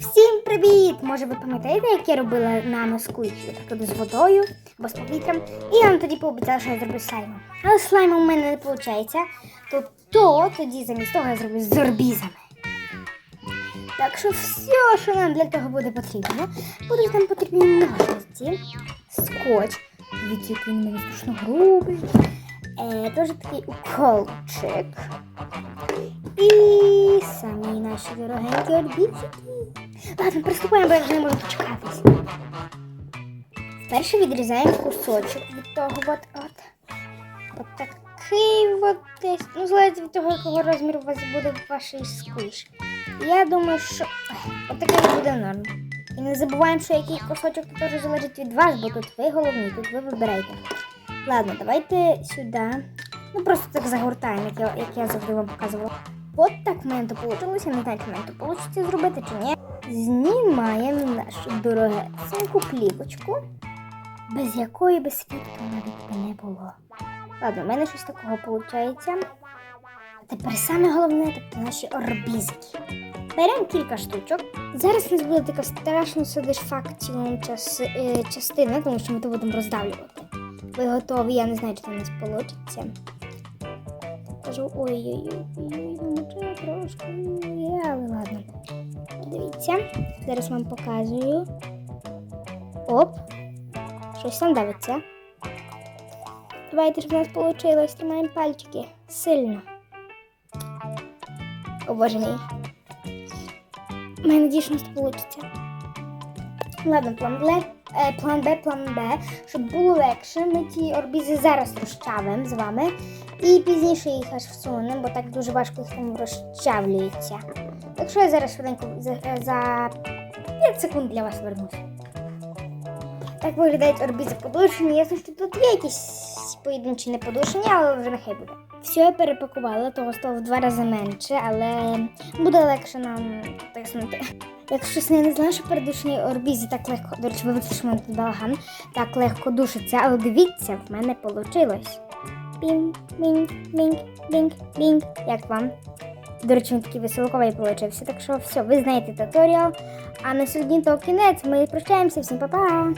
Всім привіт! Може ви пам'ятаєте, як я робила сквічі? Так туди з водою або з повітрям. І я вам тоді пообіцяла, що я зроблю слаймом. Але слаймом у мене не виходить. То, то тоді замість того я зроблю з орбізами. Так що все, що нам для того буде потрібно, будуть нам потрібні ножниці, скотч. Дивіться, який він у страшно грубий. Е, теж такий уколчик. І самі наші дорогенькі орбітики. Ладно, приступаємо, бо я вже не можу почекатись. Вперше відрізаємо кусочок від того от от. От такий от десь. Ну, залежить від того, якого розміру у вас буде ваш сквіш. Я думаю, що от такий буде норм. І не забуваємо, що який кусочок теж залежить від вас, бо тут ви головні, тут ви вибираєте. Ладно, давайте сюди. Ну просто так загортаємо, як я, як я завжди вам показувала. От так в мене то вийшло. Не знаю, чи в мене то зробити чи ні. Знімаємо нашу дорогесеньку плівочку, без якої би світу навіть би не було. Ладно, в мене щось такого виходить. А тепер саме головне, тобто наші орбізики. Беремо кілька штучок. Зараз у нас буде така страшно сатисфакціон час, е, частина, тому що ми то будемо роздавлювати. Ви готові? Я не знаю, чи це у нас вийде. Кажу, ой-ой-ой, ну це трошки, але ладно. Дивіться, зараз вам показую. Оп, щось там давиться. Давайте, щоб у нас вийшло, тримаємо пальчики сильно. О боже мій. Мене надію, що у вийде. Ладно, план Б, план Б, план Б, щоб було легше, ми ті орбізи зараз розчавимо з вами і пізніше їх аж всунемо, бо так дуже важко їх там розчавлюється. Так що я зараз швиденько за, е, за 5 секунд для вас вернусь. Так виглядають орбізи подушені. Ясно, що тут є якісь поєдинчі не подушені, але вже нехай буде. Все я перепакувала, того стало в два рази менше, але буде легше нам тиснути. Якщо щось не знаю, що передушені орбізі так легко, до речі, вибачте, що мене тут балаган, так легко душиться, але дивіться, в мене вийшло. Бінг, мінг, мінг, мінг, мінг. Як вам? До речі, він такий веселковий получився. Так що все, ви знаєте туторіал. А на сьогодні то кінець. Ми прощаємося. Всім па-па!